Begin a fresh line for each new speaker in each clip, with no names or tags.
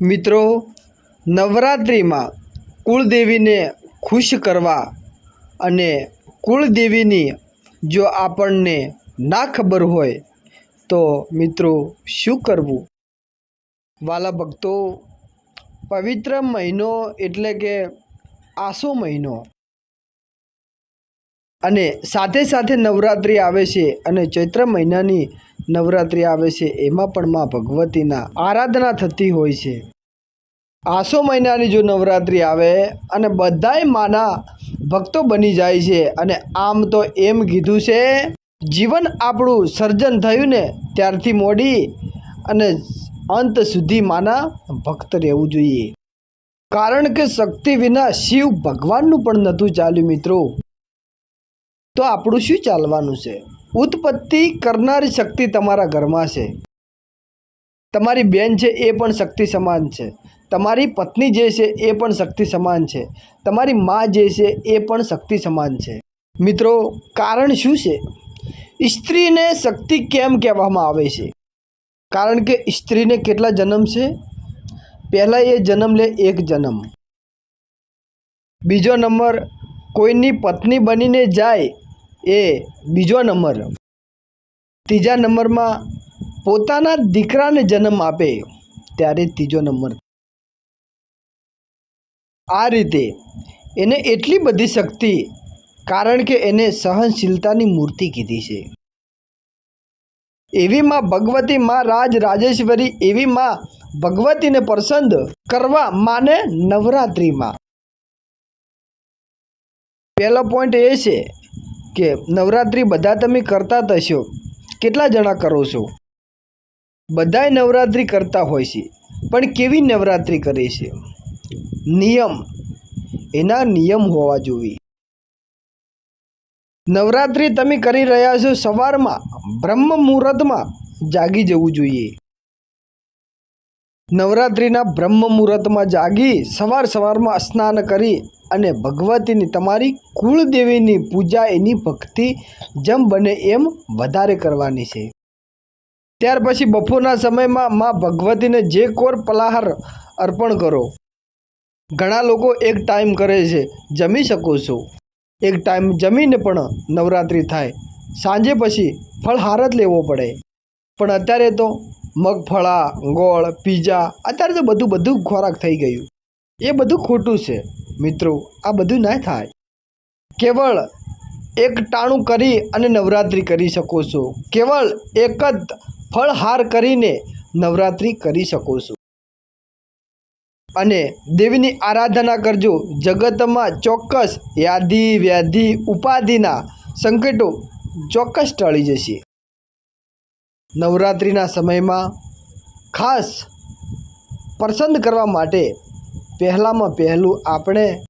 મિત્રો, નવરાત્રિમાં કુળદેવીને ખુશ કરવા અને કુળદેવીની જો આપણને ના ખબર હોય, તો મિત્રો શું કરવું? વાલા ભક્તો, પવિત્ર મહિનો એટલે કે આસો મહિનો. અને સાથે સાથે નવરાત્રિ આવે છે અને ચૈત્ર મહિનાની નવરાત્રિ આવે છે, એમાં પણ માં ભગવતીના આરાધના થતી હોય છે. આસો મહિનાની જો નવરાત્રિ આવે અને બધાય માના ભક્તો બની જાય છે અને આમ તો એમ કીધું છે, જીવન આપણું સર્જન થયું ને ત્યારથી મોડી અને અંત સુધી માના ભક્ત રહેવું જોઈએ. કારણ કે શક્તિ વિના શિવ ભગવાનનું પણ નહોતું ચાલ્યું મિત્રો. તો આપણું શું ચાલવાનું છે? ઉત્પત્તિ કરનારી શક્તિ તમારા ઘરમાં છે. તમારી બેન છે એ પણ શક્તિ સમાન છે. તમારી પત્ની જે છે એ પણ શક્તિ સમાન છે. તમારી મા જે છે એ પણ શક્તિ સમાન છે. મિત્રો, કારણ શું છે? સ્ત્રીને શક્તિ કેમ કહેવામાં આવે છે? કારણ કે સ્ત્રીને કેટલા જન્મ છે? પહેલાં એ જન્મ લે એક જન્મ. બીજો નંબર, કોઈની પત્ની બનીને જાય એ બીજો નંબર. ત્રીજા નંબરમાં પોતાના દીકરાને જન્મ આપે ત્યારે ત્રીજો નંબર. આ રીતે એને એટલી બધી શક્તિ કારણ કે એને સહનશીલતાની મૂર્તિ કીધી છે. એવી માં ભગવતી માં રાજ રાજેશ્વરી એવી માં ભગવતીને પસંદ કરવા માને નવરાત્રિમાં. પહેલો પોઈન્ટ એ છે કે નવરાત્રિ બધા તમે કરતા જ હશો. કેટલા જણા કરો છો? બધાય નવરાત્રિ કરતા હોય છે. પણ કેવી નવરાત્રિ કરે છે? નિયમ. એના નિયમ હોવા જોઈએ. નવરાત્રિ તમે કરી રહ્યા છો સવારમાં બ્રહ્મ મુહૂર્તમાં જાગી જવું જોઈએ. નવરાત્રિના બ્રહ્મ મુહૂર્તમાં જાગી સવાર સવારમાં સ્નાન કરી અને ભગવતીની તમારી કુળદેવીની પૂજા એની ભક્તિ જેમ બને એમ વધારે કરવાની છે. ત્યાર પછી બપોરના સમયમાં માં ભગવતીને જે કોર પલાહાર અર્પણ કરો. ઘણા લોકો એક ટાઈમ કરે છે, જમી શકો છો. એક ટાઈમ જમીને પણ નવરાત્રિ થાય. સાંજે પછી ફળહાર જ લેવો પડે. પણ અત્યારે તો મગફળા, ગોળ, પીઝા, અત્યારે તો બધું બધું ખોરાક થઈ ગયું. એ બધું ખોટું છે. મિત્રો, આ બધું ના થાય. કેવળ એક ટાણું કરી અને નવરાત્રિ કરી શકો છો. કેવળ એક જ ફળહાર કરીને નવરાત્રિ કરી શકો છો. અને દેવીની આરાધના કરજો. જગતમાં ચોક્કસ યાદી, વ્યાધિ, ઉપાધિના સંકટો ચોક્કસ ટળી જશે. નવરાત્રિના સમયમાં ખાસ પસંદ કરવા માટે પહેલાંમાં પહેલું આપણે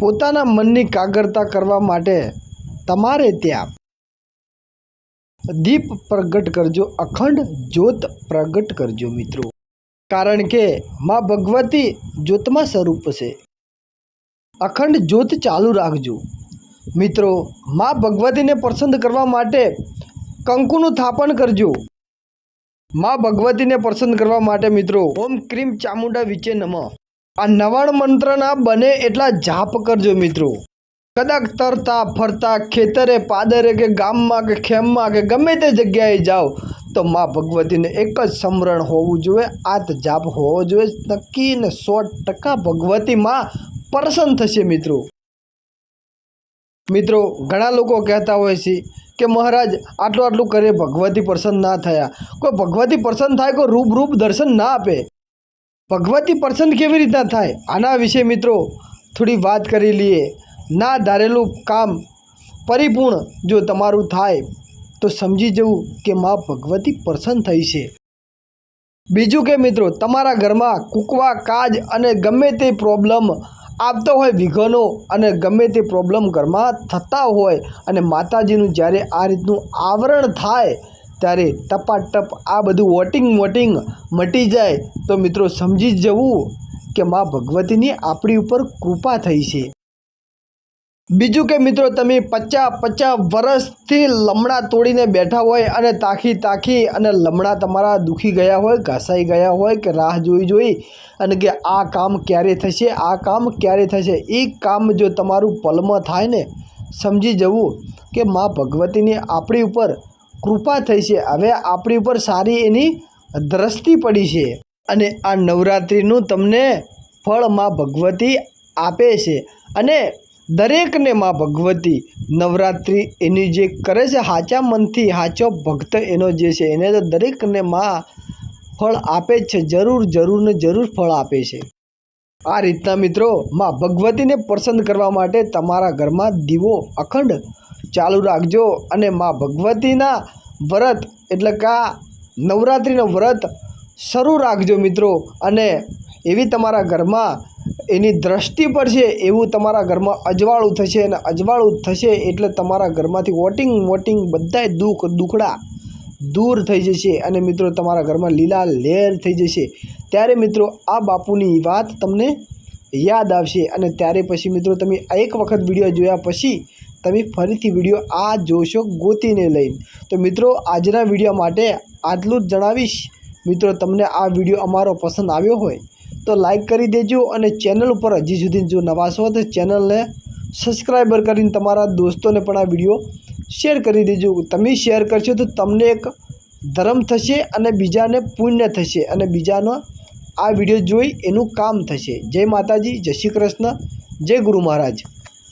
પોતાના મનની કાગરતા કરવા માટે તમારે ત્યાં દીપ પ્રગટ કરજો, અખંડ જ્યોત પ્રગટ કરજો મિત્રો. કારણ કે મા ભગવતી જ્યોતમાં સ્વરૂપ છે. અખંડ જ્યોત ચાલુ રાખજો. મિત્રો, મા ભગવતીને પસંદ કરવા માટે કંકુનું થાપન કરજો. માં ભગવતીને પસંદ કરવા માટે મિત્રો, ઓમ ક્રીમ ચામુંડા વિચે નમ. આ નવાણ મંત્રના બને એટલા જાપ કરજો મિત્રો. કદાચ તરતા, ફરતા, ખેતરે, પાદરે કે ગામમાં કે ખેમમાં કે ગમે તે જગ્યાએ જાઓ, તો માં ભગવતીને એક જ સમરણ હોવું જોઈએ, આત જાપ હોવો જોઈએ. નક્કી ને સો ટકા ભગવતી માં પ્રસન્ન થશે મિત્રો. મિત્રો, ઘણા લોકો કહેતા હોય છે કે મહારાજ, આટલું આટલું કરે ભગવતી પ્રસન્ન ના થયા. કોઈ ભગવતી પ્રસન્ન થાય, કોઈ રૂપ રૂપ દર્શન ના આપે. ભગવતી પ્રસન્ન કેવી રીતના થાય? આના વિશે મિત્રો થોડી વાત કરી લઈએ. ના ધારેલું કામ પરિપૂર્ણ જો તમારું થાય, તો સમજી જવું કે માં ભગવતી પ્રસન્ન થઈ છે. બીજું કે મિત્રો, તમારા ઘરમાં કૂકવા, કાજ અને ગમે તે પ્રોબ્લેમ આવતો હોય વિઘનો અને ગમે તે પ્રોબ્લેમ ઘરમાં થતા હોય અને માતાજીનું જ્યારે આ રીતનું આવરણ થાય, ત્યારે ટપાટપ આ બધું વોટિંગ વોટિંગ મટી જાય. તો મિત્રો સમજી જવું કે મા ભગવતીની આપણી ઉપર કૃપા થઈ છે. બીજું કે મિત્રો, તમે પચાસ પચાસ વર્ષથી લમણા તોડીને બેઠા હોય અને તાખી તાખી અને લમણા તમારા દુખી ગયા હોય, ઘસાઈ ગયા હોય કે રાહ જોઈ જોઈ અને કે આ કામ ક્યારે થશે, આ કામ ક્યારે થશે, એ કામ જો તમારું પલમાં થાય ને, સમજી જવું કે મા ભગવતીની આપણી ઉપર કૃપા થઈ છે. હવે આપણી ઉપર સારી એની દ્રષ્ટિ પડી છે અને આ નવરાત્રિનું તમને ફળ મા ભગવતી આપે છે. અને દરેકને મા ભગવતી નવરાત્રિ એની જે કરે છે સાચા મનથી સાચો ભક્ત એનો જે છે, એને તો દરેકને મા ફળ આપે જ છે, જરૂર જરૂર ને જરૂર ફળ આપે છે. આ રીતના મિત્રો, માં ભગવતીને પસંદ કરવા માટે તમારા ઘરમાં દીવો અખંડ ચાલુ રાખજો અને માં ભગવતીના વ્રત, એટલે કે આ નવરાત્રિનો વ્રત શરૂ રાખજો મિત્રો. અને એવી તમારા ઘરમાં એની દ્રષ્ટિ છે એવું તમારા ઘરમાં અજવાળું થશે અને અજવાળું થશે એટલે તમારા ઘરમાંથી વોટિંગ વોટિંગ બધાય દુઃખ દુખડા દૂર થઈ જશે અને મિત્રો તમારા ઘરમાં લીલા લહેર થઈ જશે. ત્યારે મિત્રો આ બાપુની વાત તમને યાદ આવશે અને ત્યારે પછી મિત્રો તમે એક વખત વીડિયો જોયા પછી તમે ફરીથી વીડિયો આ જોશો ગોતીને લઈને. તો મિત્રો આજના વીડિયો માટે આટલું જ જણાવીશ. મિત્રો તમને આ વીડિયો અમારો પસંદ આવ્યો હોય તો લાઇક કરી દેજો અને ચેનલ ઉપર હજી સુધી જો નવા છો તો ચેનલને સબસ્ક્રાઈબર કરીને તમારા દોસ્તોને પણ આ વીડિયો શેર કરી દેજો. તમે શેર કરશો તો તમને એક ધર્મ થશે અને બીજાને પુણ્ય થશે અને બીજાનો આ વીડિયો જોઈ એનું કામ થશે. જય માતાજી, જય શ્રી કૃષ્ણ, જય ગુરુ મહારાજ.